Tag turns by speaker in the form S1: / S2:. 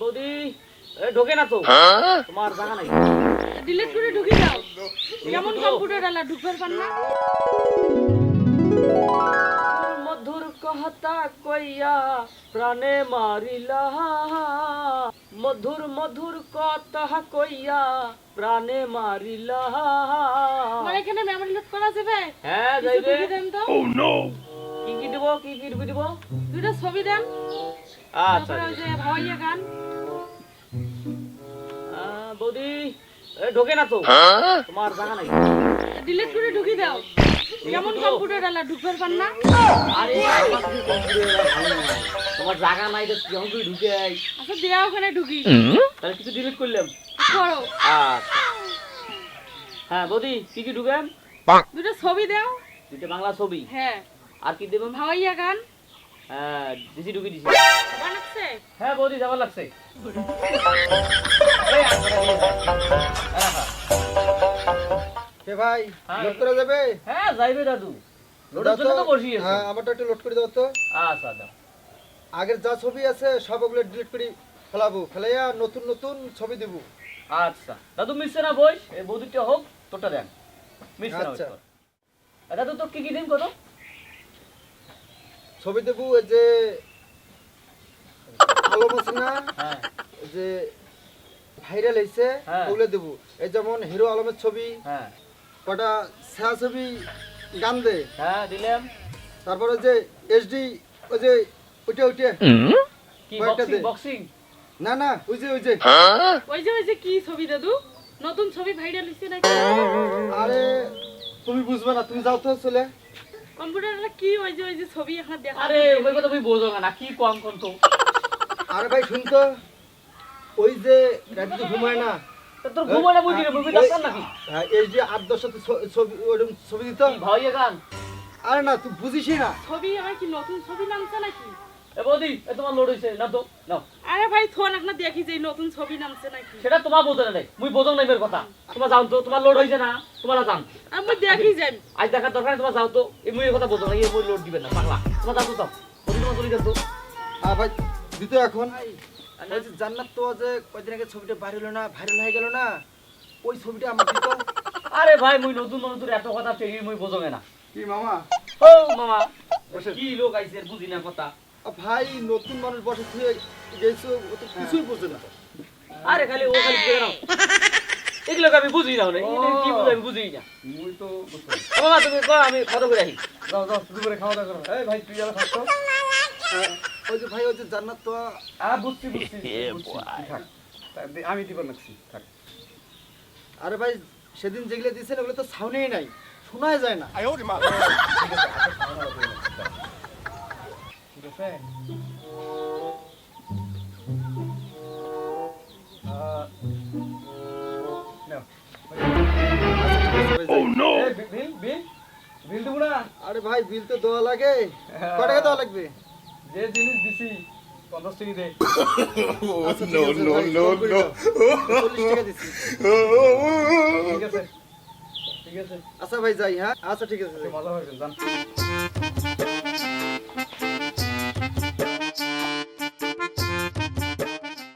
S1: বৌদি ঢোকে না তো। তোমার জায়গা নাই।
S2: ডিলিট করে ঢুকি দাও কেমন কম্পিউটার আলা ঢুকবার পান না?
S1: মধুর কথা কইয়া প্রাণে মারিলা। মধুর মধুর কথা কইয়া প্রাণে মারিলা।
S2: আমার এখানে মেমোরি লোড করা যাবে?
S1: হ্যাঁ যাইবে। কি কি দিব কি কি দিব দিব?
S2: দুটো ছবি দেন।
S1: আচ্ছা
S2: তারপরে ওই যে ভাওয়াইয়া গান।
S1: আহ, বৌদি এ, ঢোকে না তো। তোমার জায়গা নাই।
S2: ডিলিট করে ঢুকি দাও। কেমন কম্পিউটার আলা ঢুকবার পান না?
S1: আরে আমার কি computer এর ভালো না। তোমার জায়গা নাই তো কেমন করে ঢুকে আই।
S2: আচ্ছা দেয়া ওখানে ঢুকি।
S1: তাহলে কিছু ডিলিট করলাম।
S2: করো।
S1: আচ্ছা। হ্যাঁ বৌদি কি কি ঢুকেন?
S2: দুটো ছবি দাও।
S1: দুটো বাংলা ছবি।
S2: হ্যাঁ।
S1: আর কি দেবেন?
S2: ভাওয়াইয়া গান।
S1: হ্যাঁ দিছি ঢুকে দিছি। হ্যাঁ বৌদি যাবার লাগছে।
S3: কে ভাই
S1: হ্যাঁ।
S3: লোড করা যাবে?
S1: হ্যাঁ যাইবে দাদু। লোডের জন্য
S3: তো।
S1: তো। বসিয়েছে
S3: হ্যাঁ আমারটা একটু লোড করে দাও তো।
S1: আচ্ছা দাও।
S3: আগের যা ছবি আছে সবগুলো ডিলিট করে ফেলাবো। ফেলাইয়া নতুন নতুন ছবি দেবো।
S1: আচ্ছা। দাদু মিশছে না বই? এই বৌদিটা হোক তোরটা দেন। মিশছে না
S3: আচ্ছা।
S1: দাদু তোর কি কি দিন কত
S3: ছবি দেবো এই যে আলো আছে না?
S1: হ্যাঁ।
S3: যে ভাইরাল হয়েছে
S1: হ্যাঁ।
S3: ওগুলো দেবো। এই যেমন হিরো আলমের ছবি
S1: হ্যাঁ।
S3: কটা ছবি গান দে।
S1: হ্যাঁ দিলাম।
S3: তারপরে যে এইচডি ওই যে ওইটা ওইটা
S1: কি বক্সিং বক্সিং
S3: না না ওই যে ওই যে।
S2: ওই যে ওই যে কি ছবি দাদু? নতুন ছবি ভাইরাল হইছে নাকি?
S3: আরে তুমি বুঝবে না তুমি যাও তো চলে।
S2: কম্পিউটার কি ওই যে ওই যে ছবি এখন দেখা
S1: আরে ওই কথা তুমি বোঝো না কি কম কম তো?
S3: আরে ভাই শুনতো ওই যে রাত্রে ঘুমায় না।
S1: তোর ঘুমো না বুঝি রে মুভি দেখছ নাকি?
S3: হ্যাঁ, এই যে আট দশ সাথে ছবি ওরকম ছবি দিত।
S1: ভাই ভাইয়া গান।
S3: আরে না তুই বুঝিস না।
S2: ছবি আমার কি নতুন ছবি নামছে নাকি?
S1: এ বৌদি এ তোমার লোড হইছে না তো নাও।
S2: আরে ভাই থোন এখন দেখি যে নতুন ছবি নামছে নাকি।
S1: সেটা তোমার বোঝে না নাই মুই বোঝো নাই মের কথা। তোমার যাও তো তোমার লোড হইছে না তোমার যান
S2: আমি দেখি যাই
S1: আজ দেখার দরকার তোমার যাও তো। এই মুই কথা বোঝো না এই মুই লোড দিবেন না পাগলা। তোমার যাও তো যাও। বৌদি তোমার চলে যাও তো।
S3: আর ভাই দিত এখন। জান্নাত তো যে কয়দিন আগে ছবিটা ভাইরাল হলো না ভাইরাল হয়ে গেল না ওই ছবিটা আমার দিত।
S1: আরে ভাই মুই নতুন নতুন এত কথা টেরি মুই বোঝো না।
S3: কি মামা?
S1: ও মামা কি লোক আইছে বুঝি না কথা।
S3: ভাই নতুন মানুষ বসে তুই গেছো ও তো কিছুই বুঝে না।
S1: আরে খালি ও খালি বুঝে নাও এগুলো আমি বুঝি না মানে কি বুঝি আমি বুঝি না।
S3: মুই তো
S1: ও মামা তুমি কর আমি কত করে আসি।
S3: যাও যাও শুরু করে খাওয়া দাওয়া করো। এই ভাই তুই যারা থাকতো ওই যে ভাই ওই যে জান্নাত তো।
S4: আহ বুঝছি বুঝছি আমি দিব নাকছি থাক।
S3: আরে ভাই সেদিন যেগুলো দিয়েছেন ওগুলো তো সাউনেই নাই। শোনাই যায় না।
S4: ঠিক আছে আহ, নাও। এই, বি- বিল বিল বিল দেবো না
S3: আরে ভাই বিল তো দেওয়া লাগে।
S4: হ্যাঁ।
S3: ক টাকা দেওয়া লাগবে?
S4: যে জিনিস দিছি পঞ্চাশ টাকা দে।
S3: আচ্ছা, ঠিক আছে,
S4: ঠিক আছে ঠিক আছে।
S3: আচ্ছা ভাই যাই হ্যাঁ? আচ্ছা ঠিক আছে যাই।
S4: মজা হয়েছে জান